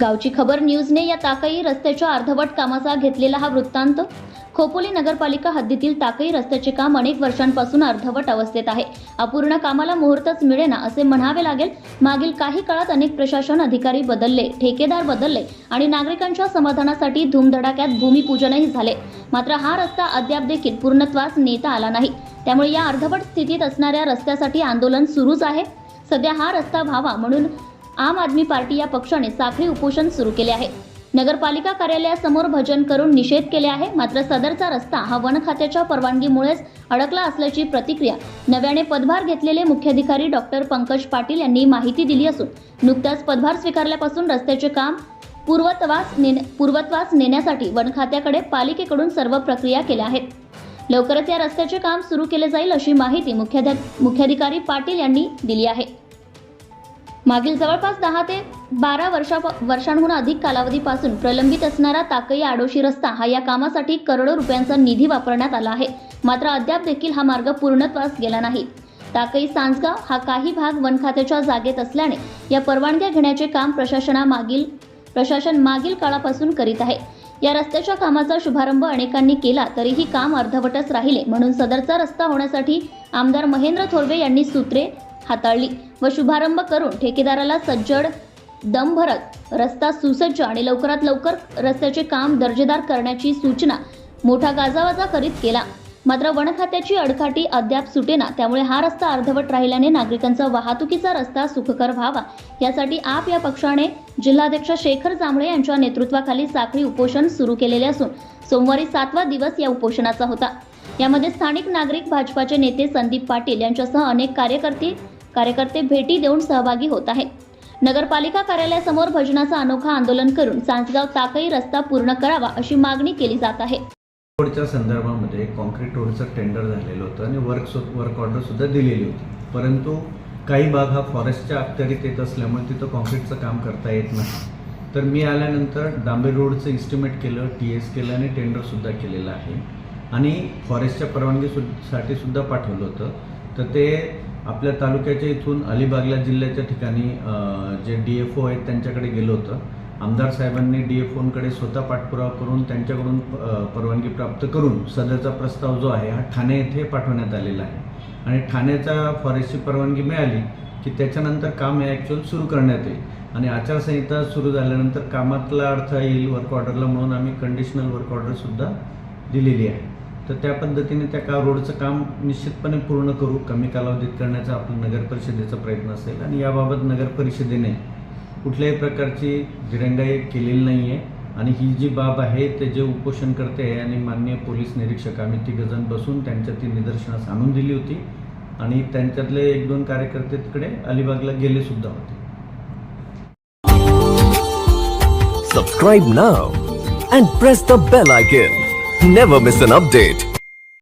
गावची खबर न्यूजने या ताकाई रस्त्याच्या अर्धवट कामाचा घेतलेला हा वृत्तांत. खोपोली नगरपालिका हद्दीतील ताकई रस्त्याचे काम अनेक वर्षांपासून अर्धवट अवस्थेत आहे. अपूर्ण कामाला मुहूर्तच मिळेना असे म्हणावे लागेल. मागील काही काळात अनेक प्रशासन अधिकारी बदलले ठेकेदार बदलले आणि नागरिकांच्या समाधानासाठी धूमधडाक्यात भूमिपूजनही झाले. मात्र हा रस्ता अद्याप देखील पूर्णत्वास नेता आला नाही. त्यामुळे या अर्धवट स्थितीत असणाऱ्या रस्त्यासाठी आंदोलन सुरूच आहे. सध्या हा रस्ता व्हावा म्हणून आम आदमी पार्टी या पक्षाने साखळी उपोषण सुरू केले आहे. नगरपालिका कार्यालयासमोर भजन करून निषेध केले आहे. मात्र सदरचा रस्ता हा वन खात्याच्या परवानगीमुळेच अडकला असल्याची प्रतिक्रिया नव्याने पदभार घेतलेले मुख्याधिकारी डॉक्टर पंकज पाटील यांनी माहिती दिली असून नुकताच पदभार स्वीकारल्यापासून रस्त्याचे काम पूर्वत्वास नेण्या पूर्वत्वास नेण्यासाठी वन खात्याकडे पालिकेकडून सर्व प्रक्रिया केल्या आहेत. लवकरच या रस्त्याचे काम सुरू केले जाईल अशी माहिती मुख्याध्या मुख्याधिकारी पाटील यांनी दिली आहे. मागील जवळपास दहा ते बारा वर्षा वर्षांहून अधिक कालावधीपासून प्रलंबित असणारा ताकई आडोशी रस्ता हा या कामासाठी करोडो रुपयांचा निधी वापरण्यात आला आहे. मात्र अद्याप देखील हा मार्ग पूर्णत्वास गेला नाही. ताकई सांजगाव हा काही भाग वन खात्याच्या जागेत असल्याने या परवानग्या घेण्याचे काम प्रशासनामागील प्रशासन मागील काळापासून करीत आहे. या रस्त्याच्या कामाचा शुभारंभ अनेकांनी केला तरीही काम अर्धवटच राहिले. म्हणून सदरचा रस्ता होण्यासाठी आमदार महेंद्र थोरवे यांनी सूत्रे हाताळली व शुभारंभ करून ठेकेदाराला सज्जड दम भरत रस्ता सुसज्ज आणि लवकरात लवकर रस्त्याचे काम दर्जेदार करण्याची सूचना मोठा गाजावाजा करीत केला. मात्र वन खात्याची अडकाठी अद्याप सुटेना त्यामुळे हा रस्ता अर्धवट राहिल्याने नागरिकांचा वाहतुकीचा रस्ता सुखकर व्हावा. यासाठी आप या पक्षाने जिल्हाध्यक्ष शेखर जांभळे यांच्या नेतृत्वाखाली साखळी उपोषण सुरू केलेले असून सोमवारी सातवा दिवस या उपोषणाचा होता. यामध्ये स्थानिक नागरिक भाजपाचे नेते संदीप पाटील यांच्यासह अनेक कार्यकर्ते कार्यकर्ते भेटी देऊन सहभागी होत आहेत. नगरपालिका कार्यालयासमोर भजनाचा अनोखा आंदोलन करून सांजगाव ताकई रस्ता पूर्ण करावा अशी मागणी केली जात आहे. रोडच्या संदर्भामध्ये कॉन्क्रीट रोडचं टेंडर झालेलं होतं आणि वर्क सु वर्क ऑर्डरसुद्धा दिलेली होती. परंतु काही भाग हा फॉरेस्टच्या अखत्यारीत येत असल्यामुळे तिथं कॉन्क्रीटचं काम करता येत नाही. तर मी आल्यानंतर डांबे रोडचं इस्टिमेट केलं टी एस केलं आणि टेंडरसुद्धा केलेलं आहे. आणि फॉरेस्टच्या परवानगी सु साठी सुद्धा पाठवलं होतं. तर ते आपल्या तालुक्याच्या इथून अलिबागला जिल्ह्याच्या ठिकाणी जे डी एफ ओ आहेत त्यांच्याकडे गेलं होतं. आमदार साहेबांनी डी एफ ओनकडे स्वतः पाठपुरावा करून त्यांच्याकडून परवानगी प्राप्त करून सदरचा प्रस्ताव जो आहे हा ठाणे येथे पाठवण्यात आलेला आहे. आणि ठाण्याचा फॉरेस्टची परवानगी मिळाली की त्याच्यानंतर काम हे ॲक्च्युअल सुरू करण्यात येईल. आणि आचारसंहिता सुरू झाल्यानंतर कामातला अडथळा येईल वर्क ऑर्डरला म्हणून आम्ही कंडिशनल वर्क ऑर्डरसुद्धा दिलेली आहे. तर त्या पद्धतीने त्या का रोडचं काम निश्चितपणे पूर्ण करू कमी कालावधीत करण्याचा आपला नगर परिषदेचा प्रयत्न असेल. आणि याबाबत नगर परिषदेने कुठल्याही प्रकारची दिरंगाई केलेली नाही आहे आणि ही जी बाब आहे ते जे उपोषण करते आहे आणि माननीय पोलीस निरीक्षक आम्ही तिघजण बसून त्यांच्या ती निदर्शनास आणून दिली होती. आणि त्यांच्यातले एक दोन कार्यकर्ते तिकडे अलिबागला गेले सुद्धा होते. Subscribe now and press the bell icon never miss an update